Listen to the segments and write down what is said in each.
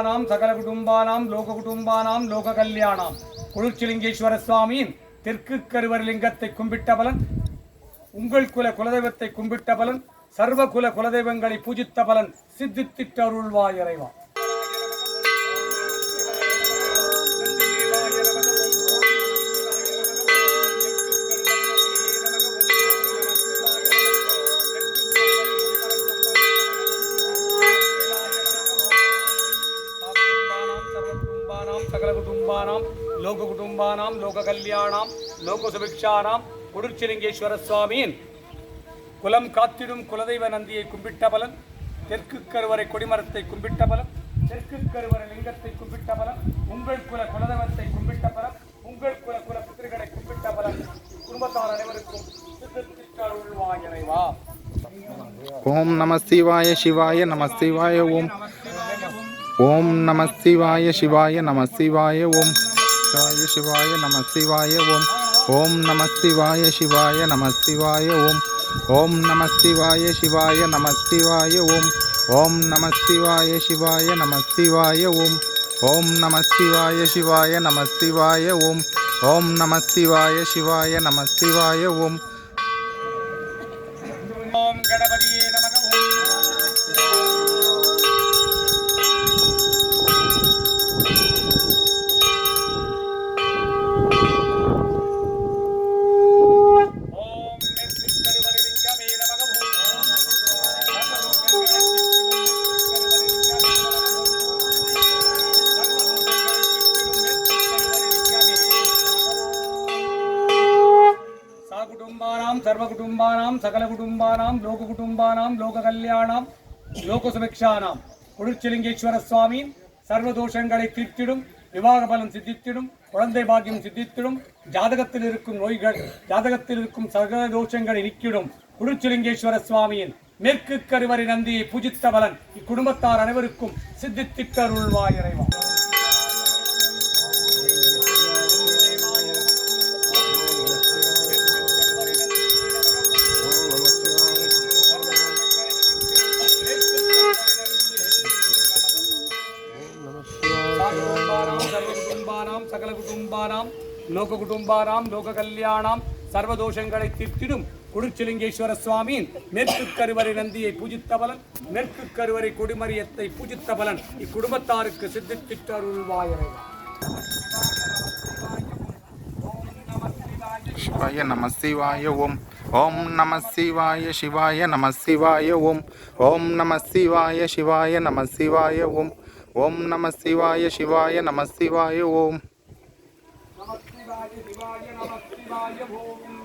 குடும்பானாம் சகல குடும்பானாம் லோக குடும்பானாம் லோக கல்யாணாம். குளிர்ச்சிலிங்கேஸ்வர சுவாமியின் தெற்கு கருவர் லிங்கத்தை கும்பிட்ட பலன் உங்கள் குல குலதெய்வத்தை கும்பிட்ட பலன் சர்வ குல குலதெய்வங்களை பூஜித்த பலன் சித்தித்திட்ட அருள்வா இறைவா. சகலகுடும்பானாம் சகல குடும்பானாம் லோக குடும்பானாம் லோக கல்யாணாம் லோக சுபிக்ஷானாம் குடிர்ச்சிலிங்கேஸ்வர சுவாமியின் குலம் காத்திடும் குலதெய்வ நந்தியை கும்பிட்ட பலன் தெற்கு கருவறை கொடிமரத்தை கும்பிட்ட பலன் தெற்கு கருவறை லிங்கத்தை கும்பிட்ட பலன் உங்கள் குல குலதெய்வத்தை கும்பிட்ட பலன் உங்கள் குல குல புத்திரிகளை கும்பிட்ட பலன். குடும்பத்தார் அனைவருக்கும் ஓம் நம சிவாய சிவாய நம சிவாய ஓம் ஓம் நம சிவாய சிவாய நம சிவாய ஓம் சிவாய சிவாய நம சிவாய ஓம் ஓம் நம சிவாய சிவாய நம சிவாய ஓம் ஓம் நம சிவாய சிவாய நம சிவாய ஓம் ஓம் நம சிவாய சிவாய நம சிவாய ஓம் ஓம் நம சிவாய சிவாய நம சிவாய ஓம் ஓம் நம சிவாய சிவாய நம சிவாய ஓம் சகலகுடும்பானாம் லோககுடும்பானாம் லோககல்யாணாம் லோகசுபிக்ஷானாம் குளிர்ச்சிலிங்கேஸ்வர சுவாமி சர்வதோஷங்களை தீர்த்திடும் விவாக பலம் சித்தித்திடும் குழந்தை பாக்கியம் சித்தித்திடும் ஜாதகத்தில் இருக்கும் நோய்கள் ஜாதகத்தில் இருக்கும் சகல தோஷங்களை நீக்கிடும் குளிர்ச்சிலிங்கேஸ்வர சுவாமியின் மேற்கு கருவறை நந்தியை பூஜித்த பலன் இக்குடும்பத்தார் அனைவருக்கும் சித்தித்திட்டருள்வாய் இறைவா. லோக குடும்பாராம் லோக கல்யாணாம் சர்வதோஷங்களை தீர்த்திடும் குடிச்சிலிங்கேஸ்வர சுவாமியின் மேற்கு கருவறை நந்தியை பூஜித்த பலன் மேற்கு கருவறை கொடிமரியத்தை பூஜித்த பலன். இக்குடும்பத்தாருக்கு சித்தித்திட்டு சிவாய நம சிவாய ஓம். ஓம் நம சிவாய சிவாய நம சிவாய ஓம். ஓம் நம சிவாய சிவாய நம சிவாய ஓம். ஓம் நம சிவாய சிவாய நம சிவாய ஓம். శివాయ నమ శివాయ భోగం.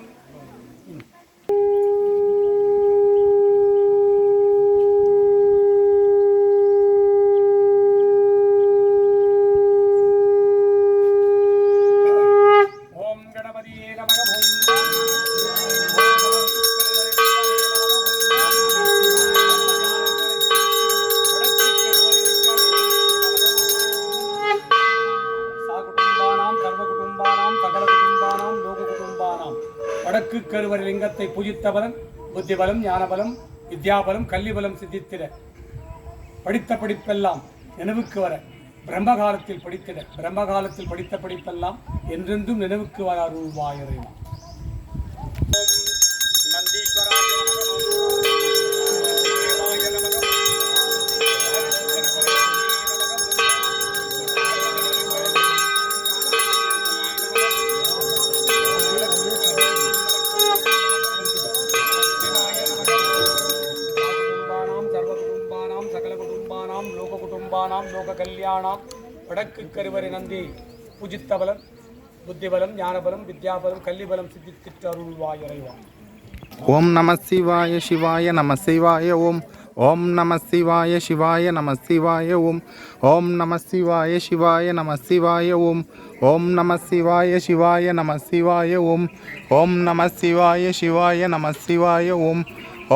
தெற்கு கருவறை லிங்கத்தை பூஜித்த புத்திபலம் புத்தி பலம் ஞானபலம் வித்யாபலம் கல்விபலம் சித்தித்திட. படித்த படிப்பெல்லாம் நினைவுக்கு வர பிரம்மகாலத்தில் படித்திட பிரம்மகாலத்தில் படித்த படிப்பெல்லாம் என்றென்றும் நினைவுக்கு வர அருள்வாயிறைவான் குடும்பானாம் லோக கல்யாணாம் வடக்கு கருவறை நந்தி பூஜித்த பலம் புத்திபலம் ஞானபலம் வித்யாபலம் கல்விபலம் சித்தித்திட்டு அருள்வாய் இறைவா ஓம் நம சிவாய சிவாய நம சிவாய ஓம் ஓம் நம சிவாய சிவாய நம சிவாய ஓம் ஓம் நம சிவாய சிவாய நம சிவாய ஓம் ஓம் நம சிவாய சிவாய நம சிவாய ஓம் ஓம் நம சிவாய சிவாய நம சிவாய ஓம்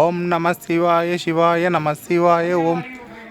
ஓம் நம சிவாய சிவாய நம சிவாய ஓம்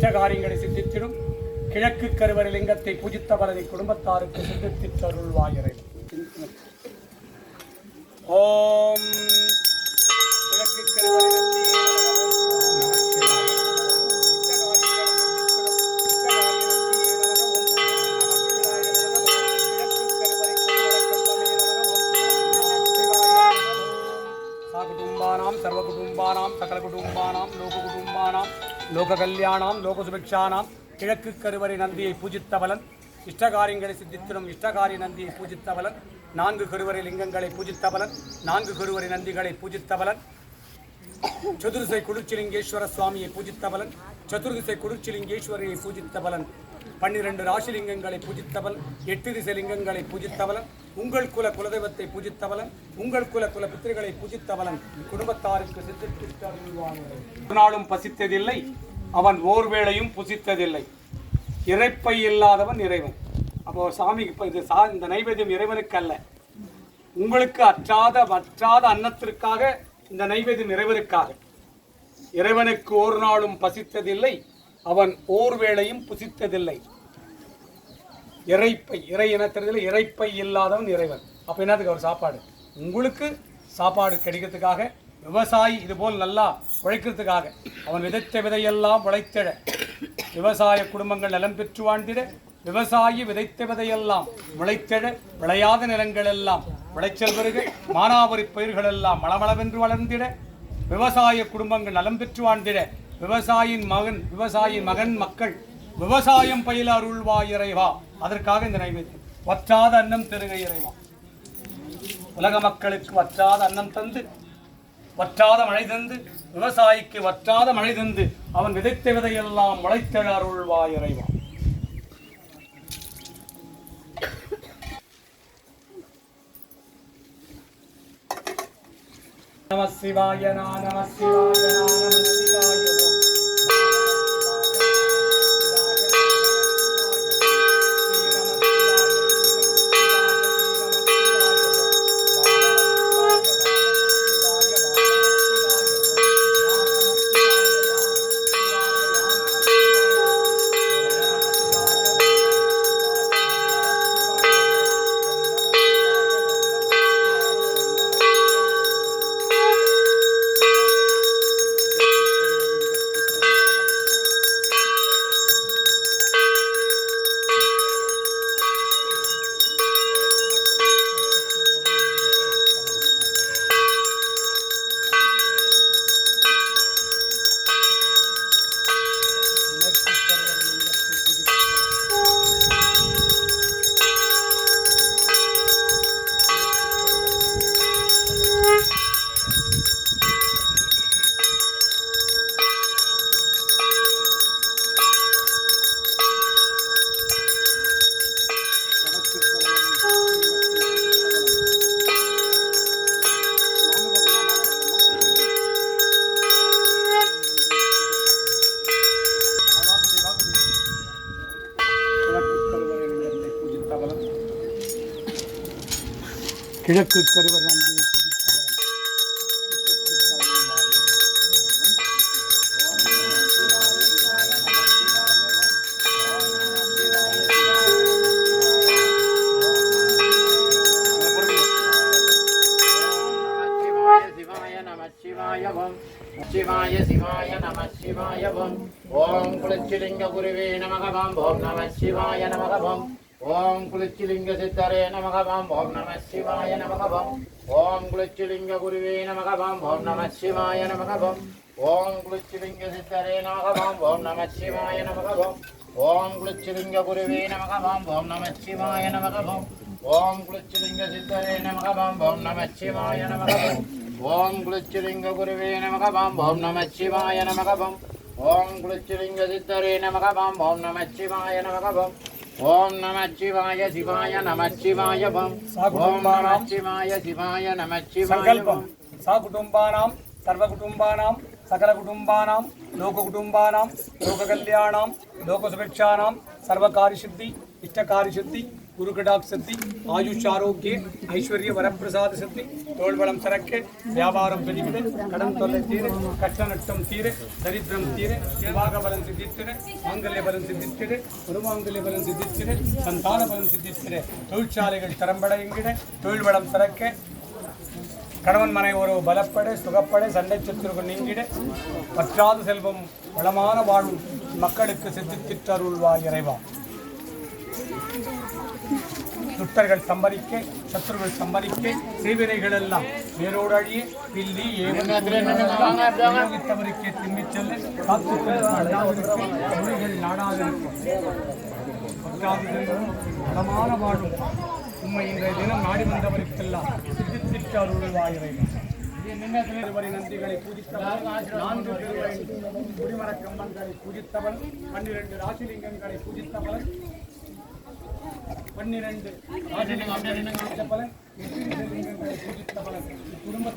இஷ்டகாரியங்களை சித்தித்திடும். கிழக்கு கருவறை லிங்கத்தை பூஜித்த பலதி குடும்பத்தாருக்கு சிந்தித்தருள்வாயிரை ஓம். கிழக்கு கருவறை சர்வ குடும்பானாம் சகல குடும்பானாம் லோக குடும்பானாம் லோக கல்யாணாம் லோக சுபிக்ஷானாம் கிழக்கு கருவறை நந்தியை பூஜித்தவலன். இஷ்டகாரியங்களை சித்தித்திடும் இஷ்டகாரிய நந்தியை பூஜித்தவலன். நான்கு கருவறை லிங்கங்களை பூஜித்தவலன். நான்கு கருவறை நந்திகளை பூஜித்தவலன். சதுர்திசை குளிர்ச்சிலிங்கேஸ்வர சுவாமியை பூஜித்தவலன். சதுர்திசை குளிர்ச்சிலிங்கேஸ்வரியை பூஜித்தவலன். பன்னிரண்டு ராசிலிங்கங்களை பூஜித்தவன் எட்டு திசை லிங்கங்களை உங்கள் குல குலதெய்வத்தை பூஜித்தவளன் உங்கள் குல குல பித்திரிகளை பூஜித்தவளன். குடும்பத்தாருக்கு சித்தித்திட்டு ஒரு நாளும் பசித்ததில்லை அவன் ஓர் வேளையும் புசித்ததில்லை. இறைப்பை இல்லாதவன் இறைவன். அப்போ சாமிக்கு இப்போ இது சா இந்த நைவேத்தியம் இறைவனுக்கு அல்ல உங்களுக்கு அற்றாத வற்றாத அன்னத்திற்காக இந்த நைவேத்தியம் இறைவனுக்காக. இறைவனுக்கு ஒரு நாளும் பசித்ததில்லை அவன் ஓர் வேளையும் புசித்ததில்லை. இறைப்பை இறை இனத்திறதில் இறைப்பை இல்லாதவன் இறைவன். அப்ப என்னதுக்கு அவர் சாப்பாடு? உங்களுக்கு சாப்பாடு கிடைக்கிறதுக்காக விவசாயி இது போல் நல்லா உழைக்கிறதுக்காக. அவன் விதைத்த விதையெல்லாம் உழைத்திட விவசாய குடும்பங்கள் நலம் பெற்று வாழ்ந்திட. விவசாயி விதைத்த விதையெல்லாம் முளைத்திட விளையாத நிலங்கள் எல்லாம் விளைச்சல் பெருக. மானாவரி பயிர்கள் எல்லாம் மளமளவென்று வளர்ந்திட. விவசாய குடும்பங்கள் நலம் பெற்று வாழ்ந்திட. விவசாயின் மகன் விவசாயின் மகன் மக்கள் விவசாயம் பயில அருள்வா இறைவா. அதற்காக இந்த நைவேத்தியம். வற்றாத அன்னம் தெருக இறைவா. உலக மக்களுக்கு வற்றாத அன்னம் தந்து வற்றாத மழை தந்து விவசாயிக்கு வற்றாத மழை தந்து அவன் விதைத்த விதையெல்லாம் முளைத்தல் அருள்வா இறைவா. நம சிவாய நம சிவாய கிழக்கு கருவர் நந்தியை பூஜித்தவன். சிவாய சிவாய நம சிவாய ஓம் சிவாய சிவாய நம சிவாய ஓம் ஓம் குளிச்சிலிங்க சித்தரே நமகவாம் ஓம் நம சிவாய நமகவாம். ஓம் குளிச்சிலிங்க குருவே நமகவாம் ஓம் நம சிவாய நமகவாம். ஓம் குளிச்சிலிங்க சித்தரே நமகவாம் ஓம் நம சிவாய நமகவாம். ஓம் குளிச்சிலிங்க குருவே நமகவாம் ஓம் நம சிவாய நமகவாம். ஓம் குளிச்சிலிங்க சித்தரே நமகவாம் ஓம் நம சிவாய நமகவாம். ஓம் குளிச்சிலிங்க குருவே நமகவாம் ஓம் நம சிவாய நமகவாம். ஓம் குளிச்சிலிங்க சித்தரே நமகவாம் ஓம் நம சிவாய நமகவாம். ஓம் நம சிவாய சிவாய நம சிவாய ஓம் ஓம் நம சிவாய சிவாய நம சிவாய சங்கல்பம் சா குடும்பானாம் சர்வ குடும்பானாம் சகல குடும்பானாம் லோக குடும்பானாம் லோக கல்யாணாம் லோக சுபிக்ஷானாம் சர்வ ஆயுஷ் ஆரோக்கிய ஐஸ்வர்ய வரப்பிரசாத சக்தி தோல்வளம் சிறக்க வியாபாரம் பெருகிடு கடன் தொல்லை தீர கஷ்ட நட்டம் தீர தரித்திரம் தீர விவாக பலம் சித்தித்திர மாங்கல்ய பலம் சித்தித்திர குருமாங்கல்ய பலம் சித்தித்திர சந்தான பலம் சித்தித்திர தொழிற்சாலைகள் திறம்படைங்கிட தொழில் வளம் சிறக்க கணவன் மனை உறவு பலப்பட சுகப்பட சண்டை சத்துருகள் நீங்கிட பற்றாத செல்வம் வளமான வாழ்வு மக்களுக்கு சித்தித்திட்டருள்வாய் இறைவா துட்டர்கள் சம்பரிக்க சத்துருகள் சம்பரிக்க செய்வினைகள் எல்லாம் வேரோடு அழிய பில்லி ஏவத்தவருக்கே திரும்பிச் செல்ல காத்து நாடாதிருக்கும் மொழிகள் நாடாதிருக்கும் வளமான வாழ்வு உண்மை இன்றைய தினம் நாடி வந்தவருக்கெல்லாம் அருள்வாயிரை பூஜித்தவன் நான்கு திருவரை பூஜித்தவன் பன்னிரண்டு ராசிலிங்கங்களை பூஜித்தவன் పన్నెండు చెప్పలే కుటుంబ